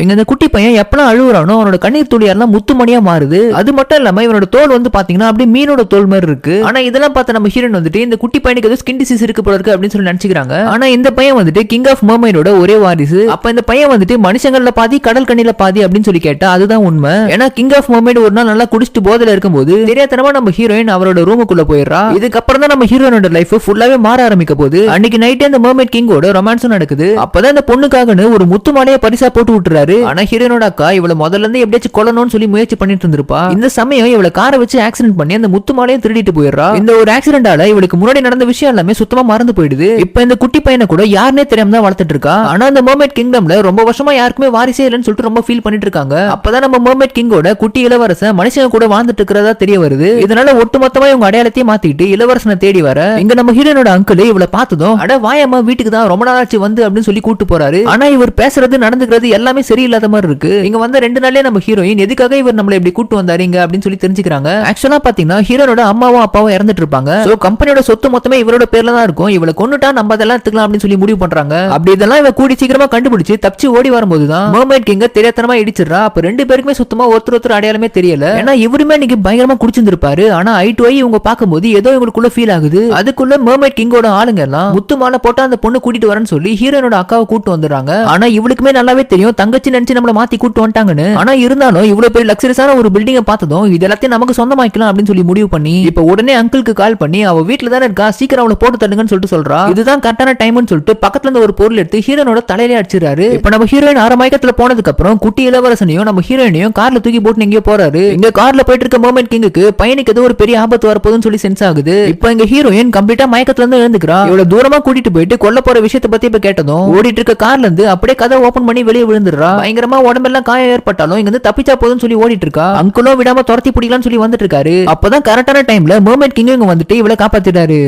இங்க இந்த குட்டி பையன் எப்பெல்லாம் அழுகுறானோ அவனோட கண்ணீர் துளி முத்துமணியா மாறுது. அது மட்டும் இல்லாம இவனோட தோல் வந்து பாத்தீங்கன்னா அப்படியே மீனோட தோல் மாதிரி இருக்கு. ஆனா இதெல்லாம் பார்த்த நம்ம ஹீரோன் வந்துட்டு இந்த குட்டி பையனுக்கு ஏதோ ஸ்கின் டிசீஸ் இருக்கு போல இருக்கு அப்படின்னு சொல்லி நினைச்சுக்கிறாங்க. ஆனா இந்த பையன் வந்துட்டு கிங் ஆஃப் மர்மைடோட ஒரே வாரிசு. அப்ப இந்த பையன் வந்துட்டு மனுஷங்கள்ல பாதி கடல் கண்ணில பாதி அப்படின்னு சொல்லி கேட்டா அதுதான் உண்மை. ஏன்னா கிங் ஆஃப் மர்மைடு ஒரு நாள் நல்லா குடிச்சிட்டு போதில இருக்கும்போது தெரியாதனமா நம்ம ஹீரோயின் அவரோட ரூமுக்குள்ள போயிடுறா. இதுக்கப்புறம் தான் நம்ம ஹீரோயினோட லைஃப் ஃபுல்லாவே மாற ஆரம்பிக்க போகுது. அன்னைக்கு நைட்டே இந்த மர்மைட் கிங்கோட ரொமான்ஸும் நடக்குது. அப்பதான் இந்த பொண்ணுக்காகன்னு ஒரு முத்துமாலையை பரிசா போட்டு விட்டுறாரு ஆனா ஹீரோனோட அக்கா இவள முதல்ல இருந்து எப்படியாச்சும் கொல்லணும்னு சொல்லி முயற்சி பண்ணிட்டு இருந்திருப்பா இந்த சமயம் இவள காரை வச்சு ஆக்சிடென்ட் பண்ணி அந்த முத்துமாலையும் திருடிட்டு போயிடுறா. இந்த ஒரு ஆக்சிடென்டால இவளுக்கு முன்னாடி நடந்த விஷயம் எல்லாமே சுத்தமா மறந்து போயிடுது. இப்ப இந்த குட்டி பையனை கூட யாருனே தெரியாம தான் வளர்த்துட்டு இருக்கா? ஆனா அந்த மர்மேட் கிங்டம்ல ரொம்ப வருஷமா யாருக்குமே வாரிசே இல்லைன்னு சொல்லிட்டு ரொம்ப ஃபீல் பண்ணிட்டு இருக்காங்க. அப்பதான் நம்ம மர்மேட் கிங்கோட குட்டி இளவரசன் மனுஷங்க கூட வாழ்ந்துட்டு இருக்கிறதா தெரிய வருது. இதனால ஒட்டுமொத்தமா இவங்க அடையாளத்தையும் மாத்திட்டு இளவரசனை தேடி வர இங்க நம்ம ஹீரோனோட அங்கிள் இவளை பார்த்ததும் அட வாயம்மா வீட்டுக்கு தான் ரொம்ப நாளாச்சு வந்து அப்படின்னு சொல்லி கூட்டு போறாரு. ஆனா இவர் பேசுறது நடந்துக்கிறது எல்லாமே சரியில்லாத மாதிரி இருக்கு. இங்க வந்த ரெண்டு நாளே நம்ம ஹீரோயின் எதுக்காக இவர் நம்மள இப்படி கூட்டு வந்தாரு இங்க அப்படின்னு சொல்லி தெரிஞ்சுக்கிறாங்க. ஆக்சுவலா பாத்தீங்கன்னா ஹீரோனோட அம்மாவும் அப்பாவும் இறந்துட்டு இருப்பாங்க. சோ கம்பெனியோட சொத்து மொத்தமே இவரோட பேர்ல தான் இருக்கும். இவளை கொண்டுட்டா நம்ம அதெல்லாம் எடுத்துக்கலாம் அப்படின்னு சொல்லி முடிவு பண்றாங்க. அப்படி இதெல்லாம் இவ கூடி சீக்கிரமா கண்டுபிடிச்சு தப்பிச்சு ஓடி வரும்போது தான் மர்மைட் கிங்க தெரியாதனமா இடிச்சிடுறா. அப்ப ரெண்டு பேருக்குமே சுத்தமா ஒருத்தர் ஒருத்தர் அடையாளமே தெரியல. ஏன்னா இவருமே இன்னைக்கு பயங்கரமா குடிச்சிருந்திருப்பாரு. ஆனா ஐ டு ஐ இவங்க பார்க்கும்போது ஏதோ இவங்களுக்குள்ள ஃபீல் ஆகுது. அதுக்குள்ள மர்மைட் கிங்கோட ஆளுங்க எல்லாம் முத்து மாலை போட்டா அந்த பொண்ணு கூட்டிட்டு வரேன்னு சொல்லி ஹீரோனோட அக்காவை கூட்டு வந்துடுறாங்க. ஆனா இவளுக்குமே நல்லாவே தெரியும். தங்கச்சி நினைச்சு நம்மள மாத்தி கூட்டு வந்துட்டாங்கன்னு. ஆனா இருந்தாலும் இவ்வளவு பெரிய லக்ஸரிஸான ஒரு பில்டிங்கை பார்த்ததும் இது எல்லாத்தையும் நமக்கு சொந்தமாக்கலாம் அப்படின்னு சொல்லி முடிவு பண்ணி இப்ப உடனே அங்கிளுக்கு கால் பண்ணி அவ வீட்டுல தானே இருக்கா? சீக்கிரம் அவளை போட்டு தள்ளுங்கன்னு சொல்லிட்டு சொல்றா. இதுதான் கரெக்டான டைம்னு சொல்லிட்டு பக்கத்துல இருந்து ஒரு பொருள் எடுத்து ஹீரோனோட தலையிலே அடிச்சிடறாரு. இப்ப நம்ம ஹீரோயின் அரை மயக்கத்துல போனதுக்கு அப்புறம் குட்டி இளவரசனையும் நம்ம ஹீரோயினையும் கார்ல தூக்கி போட்டு எங்கேயோ போறாரு. இங்க கார்ல போயிட்டு இருக்க மோமெண்ட் கிங்குக்கு பையனுக்கு ஏதோ ஒரு பெரிய ஆபத்து வரப்போதுன்னு சொல்லி சென்ஸ் ஆகுது. இப்ப எங்க ஹீரோயின் கம்ப்ளீட்டா மயக்கத்துல இருந்து எழுந்துக்கிறா. இவ்வளவு தூரமா கூட்டிட்டு போயிட்டு கொல்ல போற விஷயத்தை பத்தி இப்ப கேட்டதும் ஓடிட்டு இருக்க கார்ல இருந்து அப்படியே கதை ஓபன் பண்ணி வெளியே விழுந்துடுறா. பயங்கரமா உடம்பெல்லாம் காயம் ஏற்பட்டாலும் இங்க இருந்து தப்பிச்சா போதும்னு சொல்லி ஓடிட்டு இருக்கா அங்குளும் விடாம துரத்தி பிடிக்கலாம்னு சொல்லி வந்துட்டு இருக்காரு அப்பதான் கரெக்டான டைம்ல மோமெண்ட் கிங் இங்க வந்துட்டு இவளை காப்பாத்திட்டாரு.